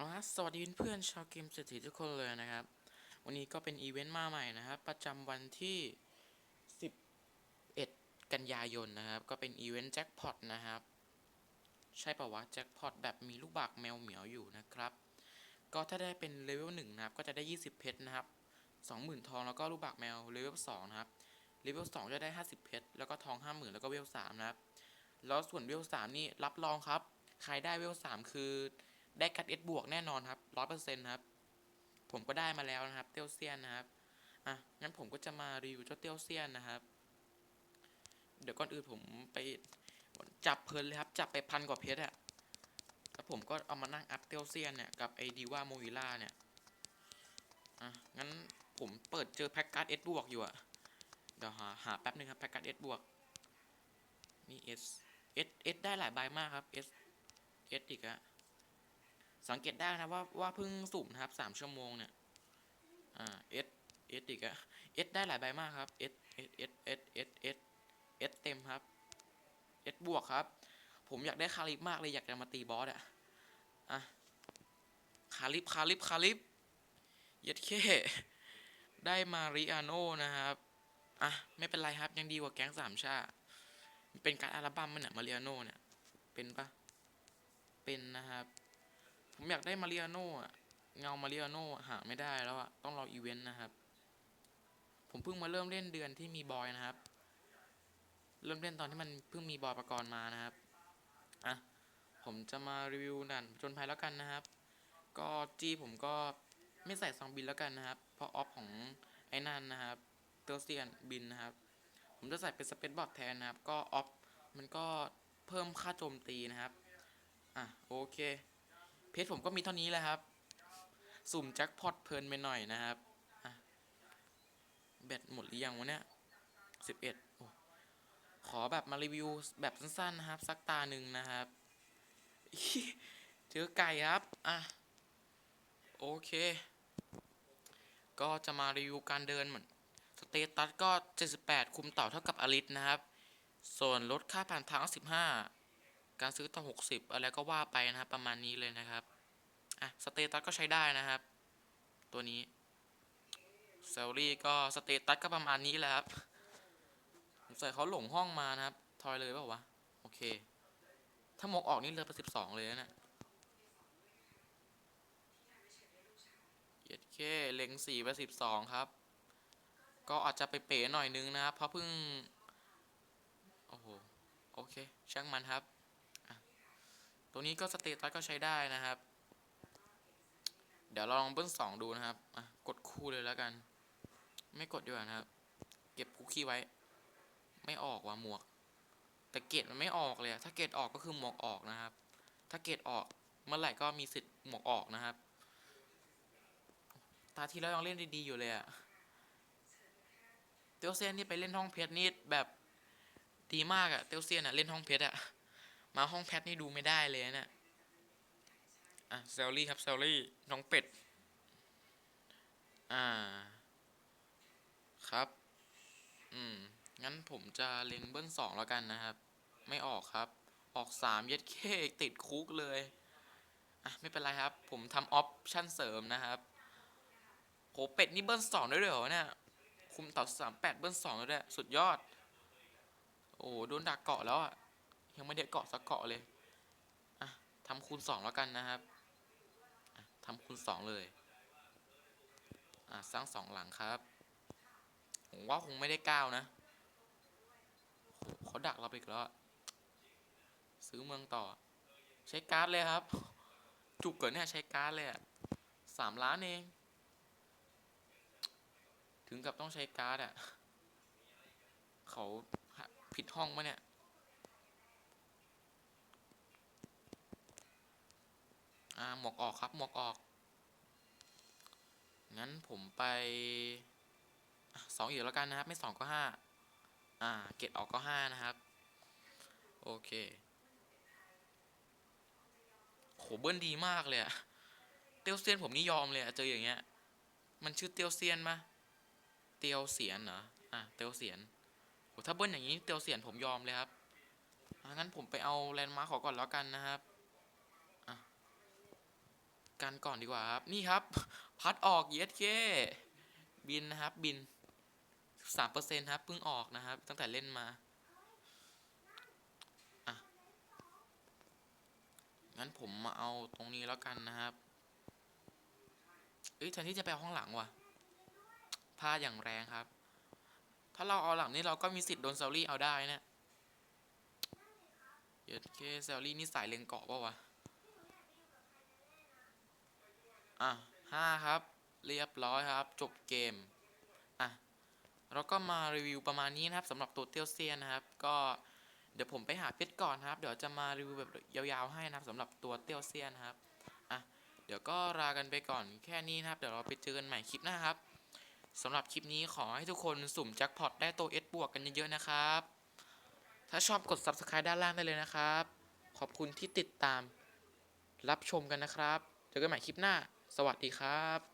เอาละสวัสดีเพื่อนๆชาวเกมเศรษฐีทุกคนเลยนะครับ วันนี้ก็เป็นอีเวนต์มาใหม่นะครับ ประจำวันที่ 11 กันยายนนะครับ ก็เป็นอีเวนต์แจ็คพอตนะครับ ใช่ปะวะแจ็คพอตแบบมีลูกบากแมวเหมียวอยู่นะครับ ก็ถ้าได้เป็นเลเวล1นะครับ ก็จะได้ 20 เพชรนะครับ 20,000 ทองแล้วก็ลูกบากแมวเลเวล2นะครับ เลเวล2 จะได้ 50 เพชรแล้วก็ทอง 50,000 แล้วก็เวล3นะครับ แล้วส่วนเวล3นี่รับรองครับ ใครได้เวล3คือ ได้คัดเอสบวกแน่นอนครับร้อยเปอร์เซ็นต์ครับ ผมก็ได้มาแล้วนะครับ เตียวเซียนนะครับ อะ งั้นผมก็จะมารีวิวเจ้าเตียวเซียนนะครับ เดี๋ยวก่อนอื่นผมไปจับเพลินเลยครับ จับไปพันกว่าเพชรอะแล้วผมก็เอามานั่งอัพเตียวเซียนเนี่ยกับไอดีว่าโมวิล่าเนี่ย อะ งั้นผมเปิดเจอแพ็กการ์ดเอสบวกอยู่อะเดี๋ยวหาหาแป๊บนึงครับแพ็กการ์ดเอสบวก นี่เอสเอสเอสได้หลายใบมากครับเอสเอสอีกอะ สังเกตได้นะว่าว่าเพิ่งสุ่มนะครับสามชั่วโมงเนี่ย อ่าเอสเอสอีกอะเอสได้หลายใบมากครับเอสเอสเอสเอสเอสเอสเอสเต็มครับเอสบวกครับ ผมอยากได้คาลิปมากเลยอยากจะมาตีบอสอะอะคาลิปคาลิปคาลิปเย็ดเคได้มาริอาโนนะครับ อะ ไม่เป็นไรครับ ยังดีกว่าแก๊งสามชา เป็นการอัลบั้มมันเนี่ยมาริอาโนเนี่ย เป็นปะเป็นนะครับ ผมอยากได้มาริอาโน่อะเงามาริอาโน่อะหาไม่ได้แล้วอะต้องรออีเวนต์นะครับ ผมเพิ่งมาเริ่มเล่นเดือนที่มีบอยนะครับ เริ่มเล่นตอนที่มันเพิ่งมีบอยประกรณ์มานะครับอะผมจะมารีวิวด่านจนภัยแล้วกันนะครับ ก็จีผมก็ไม่ใส่ซองบินแล้วกันนะครับ เพราะออฟของไอ้นั่นนะครับเตอร์เซียนบินนะครับ ผมจะใส่เป็นสเปซบอร์ดแทนนะครับ ก็ออฟมันก็เพิ่มค่าโจมตีนะครับ อะโอเค เพจผมก็มีเท่านี้แหละครับ สุ่มแจ็คพอตเพลินไปหน่อยนะครับแบตหมดหรือยังวะเนี่ยสิบเอ็ดขอแบบมารีวิวแบบสั้นๆนะครับ สักตาหนึ่งนะครับ เจอไก่ครับ อะ โอเค ก็จะมารีวิวการเดินเหมือนสเตตัสก็ 78 คุมเต่าเท่ากับอลิสนะครับ ส่วนลดค่าผ่านทาง 15 การซื้อต่อ 60 อะไรก็ว่าไปนะครับ ประมาณนี้เลยนะครับ อะ สเตตัสก็ใช้ได้นะครับ ตัวนี้เซลลี่ก็สเตตัสก็ประมาณนี้แหละครับสงสัยเขาหลงห้องมานะครับ ทอยเลยเปล่าวะ โอเค ถ้ามกออกนี่เลือไปสิบสองเลยนะเนี่ยเย็ดเคเล็งสี่ไปสิบสองครับ ก็อาจจะไปเป๋หน่อยนึงนะครับ เพราะเพิ่ง โอ้โห โอเค ช่างมันครับ ตัวนี้ก็สเตตัสก็ใช้ได้นะครับ เดี๋ยวเราลองเบิ้ลสองดูนะครับกดคู่เลยแล้วกัน ไม่กดดีกว่านะครับ เก็บคุกกี้ไว้ ไม่ออกว่ะหมวก แต่เกรดมันไม่ออกเลย ถ้าเกรดออกก็คือหมวกออกนะครับ ถ้าเกรดออกเมื่อไหร่ก็มีสิทธิ์หมวกออกนะครับ ตาที่แล้วยังเล่นดีๆอยู่เลยอะเตียวเซียนนี่ไปเล่นห้องเพชรนี่แบบดีมากอะเตียวเซียนอะเล่นห้องเพชรอะ มาห้องแพทนี่ดูไม่ได้เลยนะเนี่ยอะเซลลี่ครับเซลลี่น้องเป็ด อ่า ครับ อืม งั้นผมจะเล็งเบิ้ลสองแล้วกันนะครับ ไม่ออกครับ ออกสามเย็ดเคติดคุกเลย อะ ไม่เป็นไรครับ ผมทำออปชั่นเสริมนะครับโหเป็ดนี่เบิ้ลสองได้วยเหรอเนี่ย คุมต่อสามแปดเบิ้ลสองได้วย สุดยอด โอ้โหโดนดักเกาะแล้วอะ ยังไม่ได้เกาะสักเกาะเลยอะทำคูณสองแล้วกันนะครับทำคูณสองเลยอะสร้างสองหลังครับผมว่าคงไม่ได้เก้านะเขาดักเราไปอีกแล้วอะซื้อเมืองต่อ ใช้การ์ดเลยครับ จุกเกินเนี่ยใช้การ์ดเลยอะสามล้านเอง ถึงกับต้องใช้การ์ดอะเขาผิดห้องมะเนี่ย อ่าหมวกออกครับหมวกออก งั้นผมไปสองอยู่แล้วกันนะครับ ไม่สองก็ห้าอ่า เกตออกก็ห้านะครับ โอเคโหเบิ้ลดีมากเลยอะเตียวเซียนผมนี่ยอมเลยอะเจออย่างเงี้ย มันชื่อเตียวเซียนมะเตียวเสียนเหรอ อะ เตียวเสียนโหถ้าเบิ้ลอย่างนี้เตียวเสียนผมยอมเลยครับงั้นผมไปเอาแลนด์มาร์คขอก่อนแล้วกันนะครับ กันก่อนดีกว่าครับ นี่ครับ พัดออกเยสเคบินนะครับ บินสามเปอร์เซ็นครับเพิ่งออกนะครับ ตั้งแต่เล่นมาอะงั้นผมมาเอาตรงนี้แล้วกันนะครับเอ้ยแทนที่จะไปห้องหลังว่ะพลาดอย่างแรงครับ ถ้าเราเอาหลังนี่เราก็มีสิทธิ์โดนเซลลี่เอาได้นะเยสเคเซลลี่นี่สายเลงเกาะปะวะ อะห้าครับ เรียบร้อยครับ จบเกม อะเราก็มารีวิวประมาณนี้นะครับสำหรับตัวเตียวเซียนนะครับ ก็เดี๋ยวผมไปหาเพชรก่อนครับ เดี๋ยวจะมารีวิวแบบยาวๆให้นะครับสำหรับตัวเตียวเซียนนะครับ อะ เดี๋ยวก็ลากันไปก่อนแค่นี้นะครับ เดี๋ยวเราไปเจอกันใหม่คลิปหน้าครับสำหรับคลิปนี้ขอให้ทุกคนสุ่มแจ็คพอตได้ตัว S บวกกันเยอะๆนะครับ ถ้าชอบกด Subscribe ด้านล่างได้เลยนะครับ ขอบคุณที่ติดตามรับชมกันนะครับ เจอกันใหม่คลิปหน้า สวัสดีครับ